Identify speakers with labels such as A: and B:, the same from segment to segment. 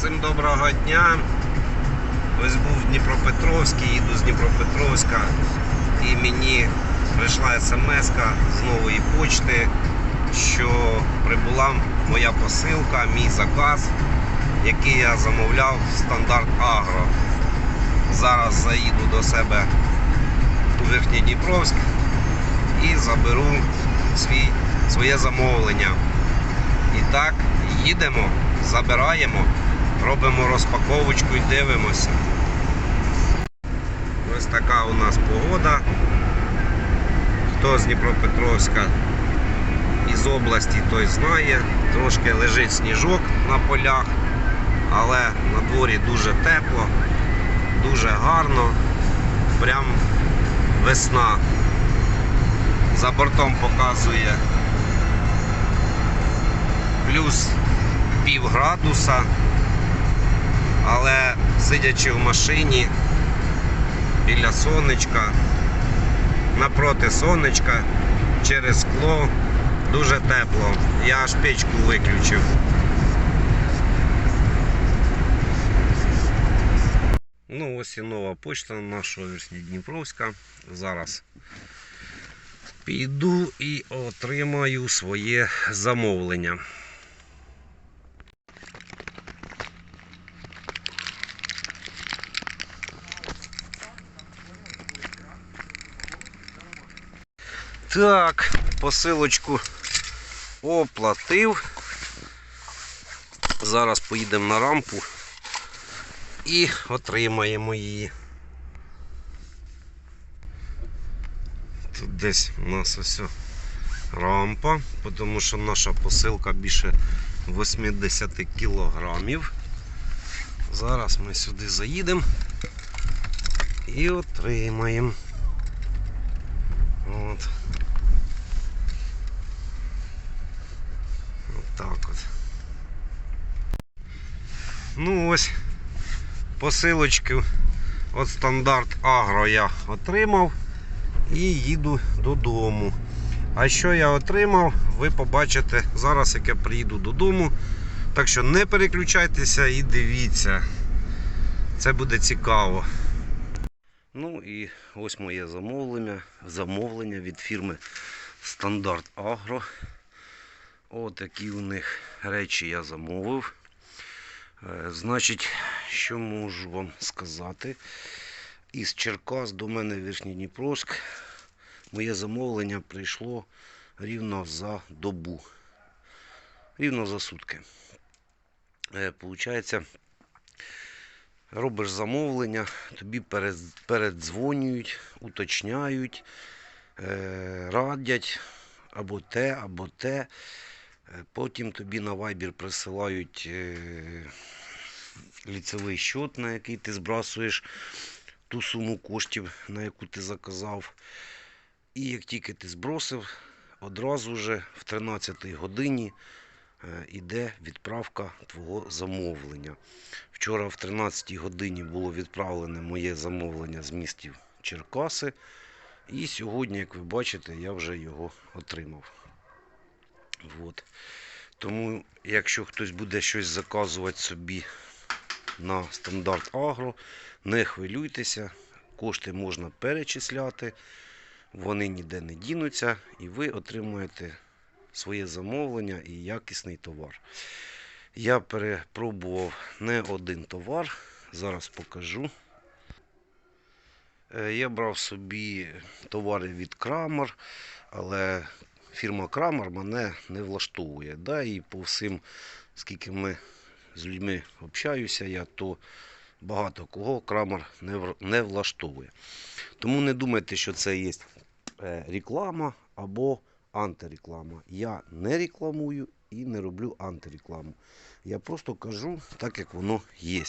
A: Всім доброго дня. Ось був Дніпропетровський, їду з Дніпропетровська і мені прийшла смс з нової почти, що прибула моя посилка, мій заказ, який я замовляв в стандарт Агро. Зараз заїду до себе у Верхній Дніпровськ і заберу свій, своє замовлення. І так, їдемо, забираємо, робимо розпаковочку і дивимося. Ось така у нас погода. Хто з Дніпропетровська із області, той знає. Трошки лежить сніжок на полях, але на дворі дуже тепло, дуже гарно. Прям весна. За бортом показує плюс пів градуса, але сидячи в машині біля сонечка, напроти сонечка, через скло, дуже тепло. Я аж печку виключив. Ну, ось і нова почта нашого Верхньодніпровська. Зараз піду і отримаю своє замовлення. Так, посилочку оплатив. Зараз поїдемо на рампу і отримаємо її. Тут десь у нас ось рампа, тому що наша посилка більше 80 кілограмів. Зараз ми сюди заїдемо і отримаємо. От. От так от. Ну ось посилочки от стандарт Агро я отримав і їду додому. А що я отримав, ви побачите зараз, як я приїду додому. Так що не переключайтеся і дивіться. Це буде цікаво. Ну і ось моє замовлення. Замовлення від фірми Стандарт Агро. Отакі у них речі я замовив. Е, Значить, що можу вам сказати? Із Черкас до мене Верхній Дніпровськ. Моє замовлення прийшло рівно за добу. Рівно за сутки. Е, Получається, робиш замовлення, тобі перед, переддзвонюють, уточняють, е, радять або те, або те. Е, Потім тобі на Viber присилають е, ліцевий счет, на який ти збрасуєш ту суму коштів, на яку ти заказав. І як тільки ти збросив, одразу же в 13 годині е, іде відправка твого замовлення. Вчора в 13 годині було відправлене моє замовлення з містів Черкаси. І сьогодні, як ви бачите, я вже його отримав. От. Тому, якщо хтось буде щось заказувати собі на стандарт Агро, не хвилюйтеся, кошти можна перечисляти, вони ніде не дінуться, і ви отримуєте своє замовлення і якісний товар. Я перепробував не один товар, зараз покажу. Е, Я брав собі товари від Крамер, але фірма Крамер мене не влаштовує. Да? І по всім, скільки ми з людьми общаюся, я то багато кого Крамер не, не влаштовує. Тому не думайте, що це є е, реклама або антиреклама. Я не рекламую і не роблю антирекламу. Я просто кажу так, як воно є.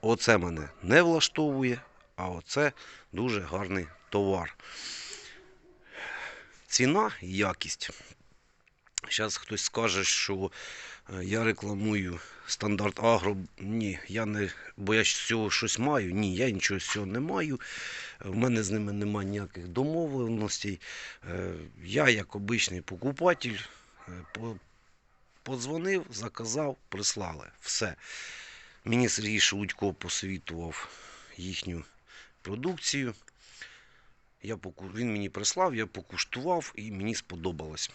A: Оце мене не влаштовує, а оце дуже гарний товар. Ціна і якість. Зараз хтось скаже, що е, я рекламую стандарт Агро. Ні, я не, бо я з цього щось маю. Ні, я нічого цього не маю. В мене з ними немає ніяких домовленостей. Е, Я, як обичний покупатель, е, подзвонив, заказав, прислали. Все. Мені Сергій Шелудько посовітував їхню продукцію. Я поку... Він мені прислав, я покуштував і мені сподобалось.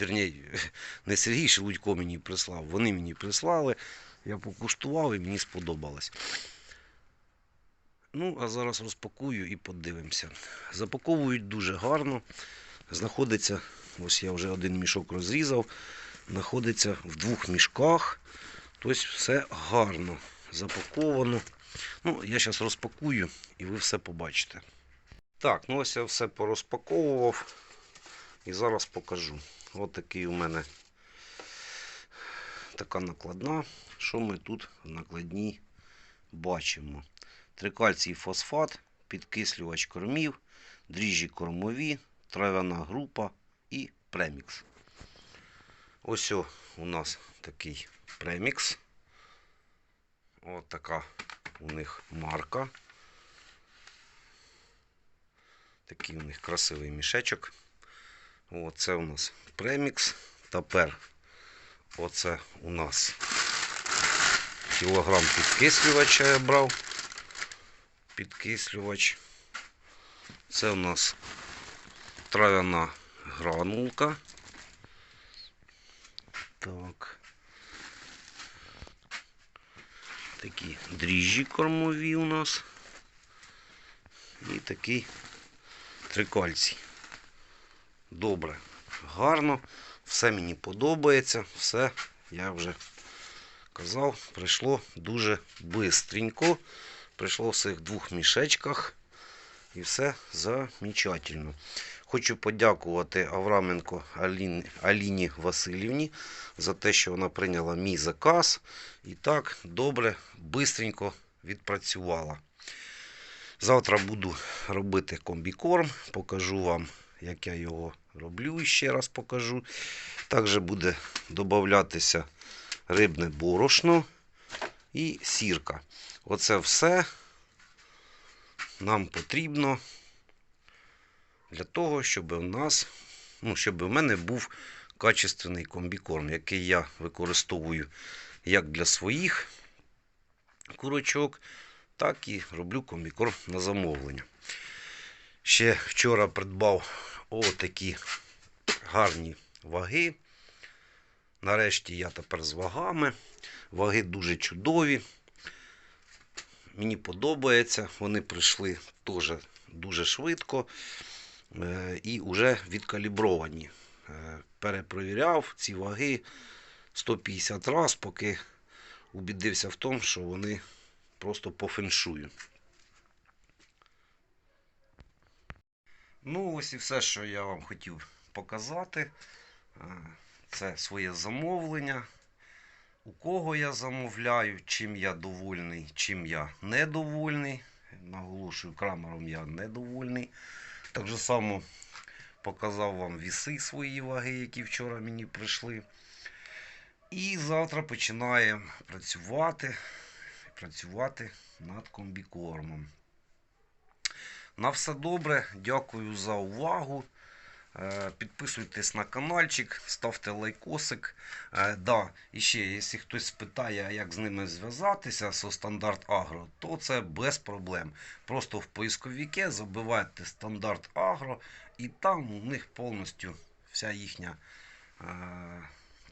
A: Вірні, не Сергій Шелудько мені прислав, вони мені прислали. Я покуштував і мені сподобалось. Ну, а зараз розпакую і подивимося. Запаковують дуже гарно. Знаходиться, ось я вже один мішок розрізав, знаходиться в двох мішках. Тобто все гарно запаковано. Ну, я зараз розпакую і ви все побачите. Так, ну ось я все порозпаковував і зараз покажу. Ось такий у мене така накладна. Що ми тут в накладній бачимо? Трикальцій фосфат, підкислювач кормів, дріжджі кормові, трав'яна група і премікс. Ось у нас такий премікс. Ось така у них марка. Такий у них красивий мішечок. Оце у нас премікс. Тепер оце у нас кілограм підкислювача я брав. Підкислювач. Це у нас трав'яна гранулка. Так. Такі дріжджі кормові у нас. І такий трикальцій. Добре, гарно, все мені подобається, все, я вже казав, прийшло дуже бистренько. Прийшло в цих двох мішечках. І все замечательно. Хочу подякувати Авраменко Аліні, Аліні Васильівні за те, що вона прийняла мій заказ. І так добре, бистренько відпрацювала. Завтра буду робити комбікорм, покажу вам, як я його роблю і ще раз покажу. Також буде додатися рибне борошно і сірка. Оце все нам потрібно для того, щоб у нас, ну, щоб у мене був качественний комбікорм, який я використовую як для своїх курочок, так і роблю комбікорм на замовлення. Ще вчора придбав отакі гарні ваги. Нарешті я тепер з вагами. Ваги дуже чудові. Мені подобається. Вони прийшли теж дуже швидко і вже відкалібровані. Е, Перепровіряв ці ваги 150 разів, поки убідився в тому, що вони просто по феншую. Ну, ось і все, що я вам хотів показати. Е, Це своє замовлення. У кого я замовляю, чим я довольний, чим я недовольний. Наголошую, крамером я недовольний. Так же само показав вам віси свої ваги, які вчора мені прийшли. І завтра починаємо працювати, працювати над комбікормом. На все добре, дякую за увагу. Е, Підписуйтесь на каналчик, ставте лайкосик. Е, Да, і ще, якщо хтось спитає, як з ними зв'язатися со стандарт Агро, то це без проблем. Просто в поисковіке забивайте стандарт Агро, і там у них повністю вся їхня е,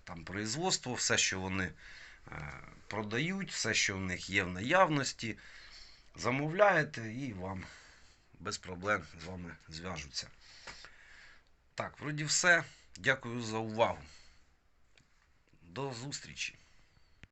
A: там производство, все, що вони продають, все, що в них є в наявності. Замовляєте і вам без проблем з вами зв'яжуться. Так, вроді все. Дякую за увагу. До зустрічі!